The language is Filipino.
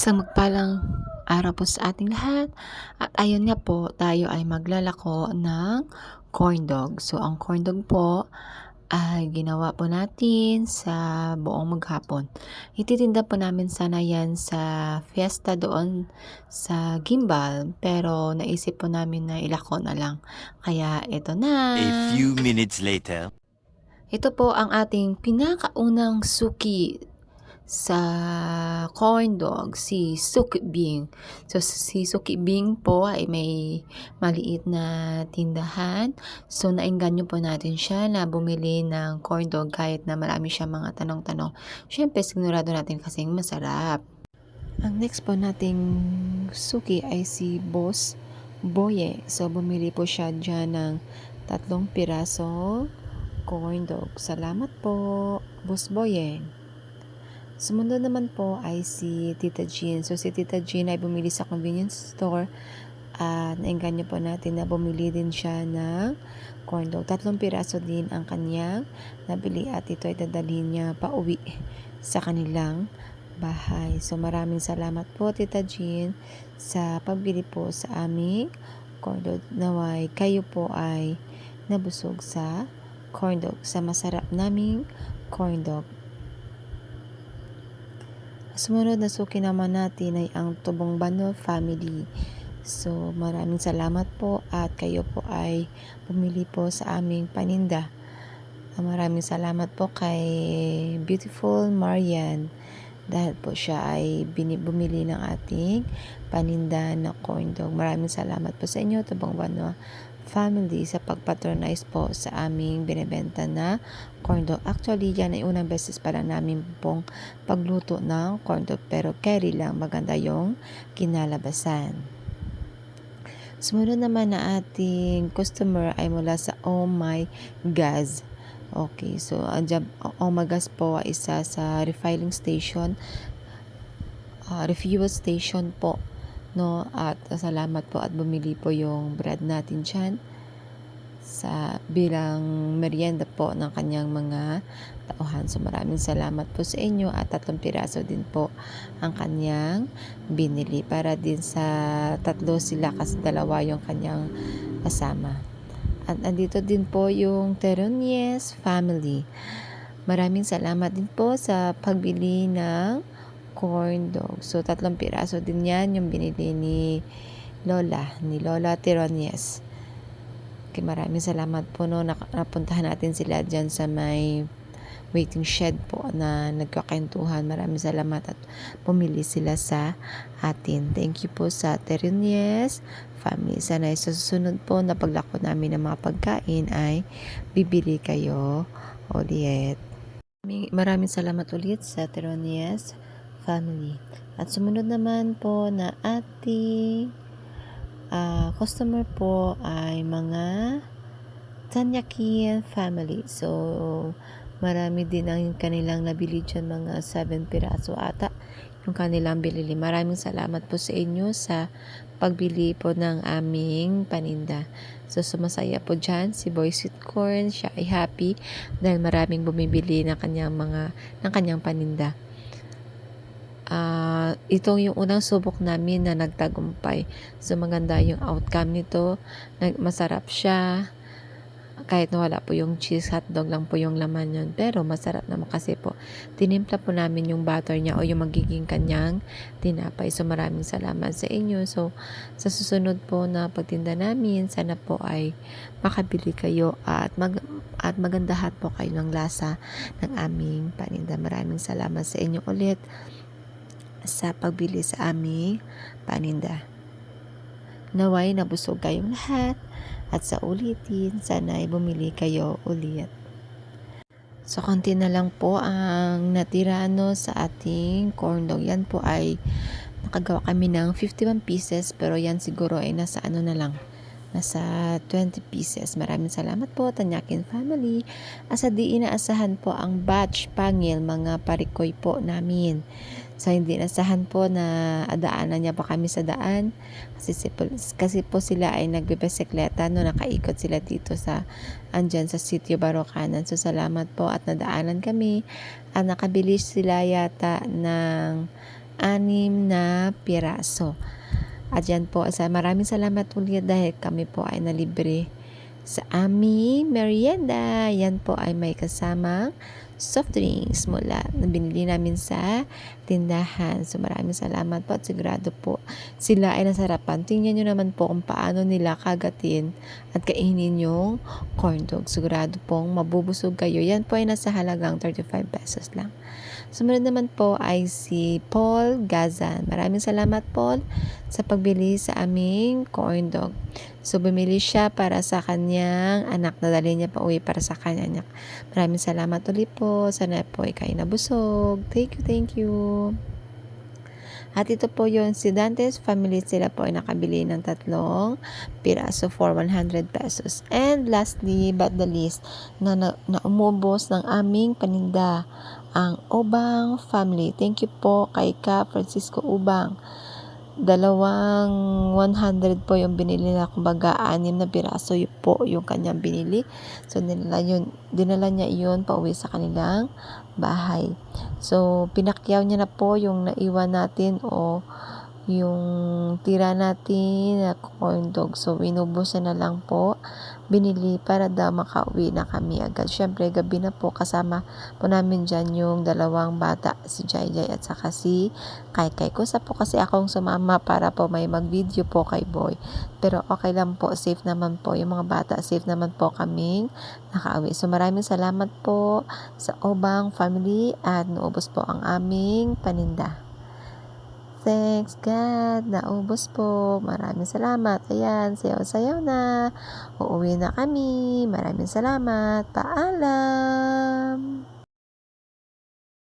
Sa magpalang araw po sa ating lahat. At ayun nga po, tayo ay maglalako ng corn dog. So, ang corn dog po ay ginawa po natin sa buong maghapon. Ititinda po namin sana yan sa fiesta doon sa Gimbal, pero naisip po namin na ilako na lang. Kaya ito na. A few minutes later. Ito po ang ating pinakaunang suki sa corn dog, si Suki Bing. So, si Suki Bing po ay may maliit na tindahan. So, nainganyo po natin siya na bumili ng corn dog kahit na marami siya mga tanong-tanong. Siyempre, sigurado natin kasing masarap. Ang next po nating suki ay si Boss Boye. So, bumili po siya dyan ng tatlong piraso corn dog. Salamat po, Boss Boye. Sumunod naman po ay si Tita Jean. So, si Tita Jean ay bumili sa convenience store at nainganyo po natin na bumili din siya ng corn dog. Tatlong piraso din ang kanyang nabili at ito ay dadalhin niya pa uwi sa kanilang bahay. So, maraming salamat po, Tita Jean, sa pagbili po sa aming corn dog. Naway, kayo po ay nabusog sa corn dog, sa masarap naming corn dog. Sumunod na suki naman natin ay ang Tubong Bano Family. So, maraming salamat po at kayo po ay bumili po sa aming paninda. Ah, Maraming salamat po kay Beautiful Marian dahil po siya ay bumili ng ating paninda na corn dog. Maraming salamat po sa inyo, Tubong Bano family sa pagpatronize po sa aming binibenta na corn dog. Actually, yan ay unang beses para namin pong pagluto ng corn dog pero carry lang maganda yung kinalabasan. Sumunod naman na ating customer ay mula sa Oh My Gas. Okay, so ang job, Oh My Gas po ay isa sa refilling station, ah, refuel station po no at salamat po at bumili po yung bread natin dyan sa bilang merienda po ng kanyang mga tauhan. So maraming salamat po sa inyo at tatlong piraso din po ang kanyang binili para din sa tatlo sila kasi dalawa yung kanyang kasama. At andito din po yung Teronies family. Maraming salamat din po sa pagbili ng corn dog. So, tatlong piraso din yan yung binili ni Lola, ni Lola Teronies. Okay, maraming salamat po no. Napuntahan natin sila dyan sa may waiting shed po na nagkakentuhan. Maraming salamat at pumili sila sa atin. Thank you po sa Teronies family. Sana sa susunod po na paglako namin ng mga pagkain ay bibili kayo ulit. Maraming salamat ulit sa Teronies family. At sumunod naman po na ating ah, customer po ay mga Tanyakin family. So, marami din ang kanilang nabili dyan, mga 7 piraso ata yung kanilang bilili. Maraming salamat po sa inyo sa pagbili po ng aming paninda. So, sumasaya po dyan si Boy Sweet Corn. Siya ay happy dahil maraming bumibili ng kanyang mga ng kanyang paninda. Ah, itong yung unang subok namin na nagtagumpay. So maganda yung outcome nito. Masarap siya. Kahit na wala po yung cheese hotdog lang po yung laman yun. Pero masarap naman kasi po. Tinimpla po namin yung butter niya o yung magiging kanyang tinapay. So maraming salamat sa inyo. So sa susunod po na pagtinda namin, sana po ay makabili kayo at mag at magandahan po kayo ng lasa ng aming paninda. Maraming salamat sa inyo ulit sa pagbili sa aming paninda. Naway nabusog kayong lahat at sa ulitin, sana ay bumili kayo ulit. So, konti na lang po ang natira no, sa ating corn dog. Yan po ay nakagawa kami ng 51 pieces pero yan siguro ay nasa ano na lang nasa 20 pieces. Maraming salamat po, Tanyakin family. Asa di inaasahan po ang batch pangil, mga parikoy po namin. So, hindi inasahan po na adaanan niya pa kami sa daan. Kasi, si- kasi po sila ay nagbibisikleta, no, nakaikot sila dito sa, andyan sa sitio Barokanan. So, salamat po at nadaanan kami. At nakabili sila yata ng anim na piraso. At yan po, sa maraming salamat ulit dahil kami po ay nalibre sa aming merienda. Yan po ay may kasamang soft drinks mula na binili namin sa tindahan. So maraming salamat po at sigurado po sila ay nasarapan. Tingnan nyo naman po kung paano nila kagatin at kainin yung corn dog. Sigurado pong mabubusog kayo. Yan po ay nasa halagang 35 pesos lang. Sumunod naman po ay si Paul Gazan. Maraming salamat Paul sa pagbili sa aming corn dog. So bumili siya para sa kanyang anak. Nadali niya pa uwi para sa kanyang anak. Maraming salamat ulit po. Sana po ay kayo nabusog. Thank you, thank you. At ito po yung si Dante's family. Sila po ay nakabili ng tatlong piraso for 100 pesos. And lastly, but the least, na, na, na umubos ng aming paninda ang Ubang family. Thank you po kay Ka Francisco Ubang. Dalawang 100 po yung binili na kumbaga anim na piraso yun po yung kanyang binili. So dinala, yun, dinala niya iyon pauwi sa kanilang bahay. So pinakyaw niya na po yung naiwan natin o yung tira natin na corn dog. So inubos na lang po binili para daw makauwi na kami agad. Syempre gabi na po kasama po namin dyan yung dalawang bata, si Jai Jai at saka si Kai Kai. Kusa po kasi akong sumama para po may mag-video po kay Boy. Pero okay lang po, safe naman po. Yung mga bata, safe naman po kaming nakauwi. So maraming salamat po sa Obang family at naubos po ang aming paninda. Thanks God, naubos po. Maraming salamat. Ayan, sayaw-sayaw na. Uuwi na kami. Maraming salamat. Paalam.